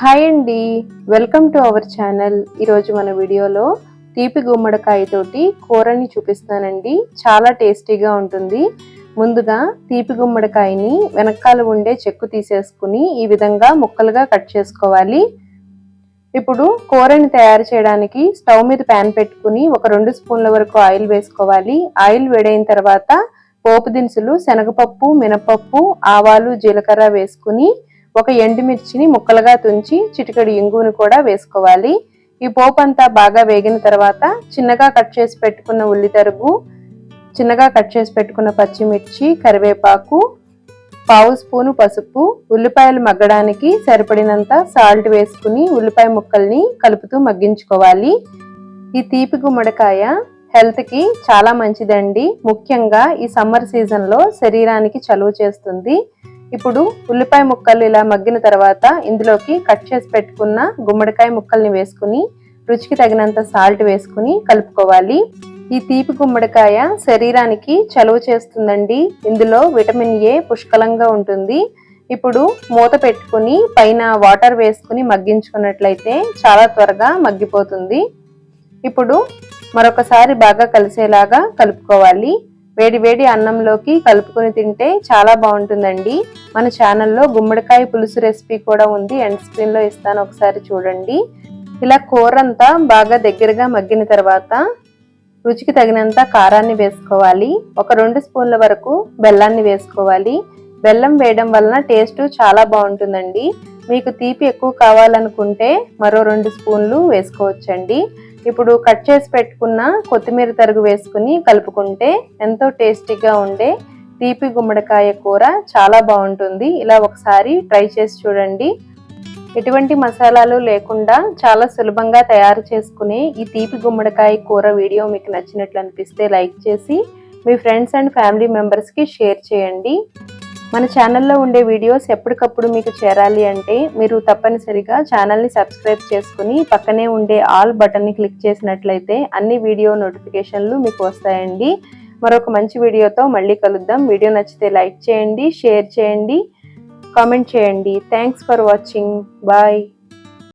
Hi అండి. Welcome to our channel ఈరోజు మన వీడియోలో తీపి గుమ్మడికాయతోటి కూరని చూపిస్తానండి. చాలా టేస్టీగా ఉంటుంది. ముందుగా తీపి గుమ్మడికాయని వెనకాల ఉండే చెక్కు తీసేసుకుని ఈ విధంగా ముక్కలుగా కట్ చేసుకోవాలి. ఇప్పుడు కూరని తయారు చేయడానికి స్టవ్ మీద ప్యాన్ పెట్టుకుని ఒక రెండు స్పూన్ల వరకు ఆయిల్ వేసుకోవాలి. ఆయిల్ వేడైన తర్వాత పోపు దినుసులు శనగపప్పు మినపప్పు ఆవాలు జీలకర్ర వేసుకుని ఒక ఎండుమిర్చిని ముక్కలుగా తుంచి చిటికడి ఇంగును కూడా వేసుకోవాలి. ఈ పోపు అంతా బాగా వేగిన తర్వాత చిన్నగా కట్ చేసి పెట్టుకున్న ఉల్లి తరుగు చిన్నగా కట్ చేసి పెట్టుకున్న పచ్చిమిర్చి కరివేపాకు పావు స్పూను పసుపు ఉల్లిపాయలు మగ్గడానికి సరిపడినంత సాల్ట్ వేసుకుని ఉల్లిపాయ ముక్కల్ని కలుపుతూ మగ్గించుకోవాలి. ఈ తీపి గుమ్మడికాయ హెల్త్కి చాలా మంచిదండి. ముఖ్యంగా ఈ సమ్మర్ సీజన్లో శరీరానికి చలువ చేస్తుంది. ఇప్పుడు ఉల్లిపాయ ముక్కలు ఇలా మగ్గిన తర్వాత ఇందులోకి కట్ చేసి పెట్టుకున్న గుమ్మడికాయ ముక్కల్ని వేసుకుని రుచికి తగినంత సాల్ట్ వేసుకుని కలుపుకోవాలి. ఈ తీపి గుమ్మడికాయ శరీరానికి చలువ చేస్తుందండి. ఇందులో విటమిన్ ఏ పుష్కలంగా ఉంటుంది. ఇప్పుడు మూత పెట్టుకుని పైన వాటర్ వేసుకుని మగ్గించుకున్నట్లయితే చాలా త్వరగా మగ్గిపోతుంది. ఇప్పుడు మరొకసారి బాగా కలిసేలాగా కలుపుకోవాలి. వేడి వేడి అన్నంలోకి కలుపుకొని తింటే చాలా బాగుంటుందండి. మన ఛానల్లో గుమ్మడికాయ పులుసు రెసిపీ కూడా ఉంది. ఎండ్ స్క్రీన్లో ఇస్తాను ఒకసారి చూడండి. ఇలా కూర అంతా బాగా దగ్గరగా మగ్గిన తర్వాత రుచికి తగినంత కారాన్ని వేసుకోవాలి. ఒక రెండు స్పూన్ల వరకు బెల్లాన్ని వేసుకోవాలి. బెల్లం వేయడం వలన టేస్ట్ చాలా బాగుంటుందండి. మీకు తీపి ఎక్కువ కావాలనుకుంటే మరో రెండు స్పూన్లు వేసుకోవచ్చండి. ఇప్పుడు కట్ చేసి పెట్టుకున్న కొత్తిమీర తరుగు వేసుకుని కలుపుకుంటే ఎంతో టేస్టీగా ఉండే తీపి గుమ్మడికాయ కూర చాలా బాగుంటుంది. ఇలా ఒకసారి ట్రై చేసి చూడండి. ఎటువంటి మసాలాలు లేకుండా చాలా సులభంగా తయారు చేసుకునే ఈ తీపి గుమ్మడికాయ కూర వీడియో మీకు నచ్చినట్లు అనిపిస్తే లైక్ చేసి మీ ఫ్రెండ్స్ అండ్ ఫ్యామిలీ మెంబర్స్కి షేర్ చేయండి. మన ఛానల్లో ఉండే వీడియోస్ ఎప్పటికప్పుడు మీకు చేరాలి అంటే మీరు తప్పనిసరిగా ఛానల్ని సబ్స్క్రైబ్ చేసుకుని పక్కనే ఉండే ఆల్ బటన్ని క్లిక్ చేసినట్లయితే అన్ని వీడియో నోటిఫికేషన్లు మీకు వస్తాయండి. మరొక మంచి వీడియోతో మళ్ళీ కలుద్దాం. వీడియో నచ్చితే లైక్ చేయండి షేర్ చేయండి కామెంట్ చేయండి. Thanks for watching bye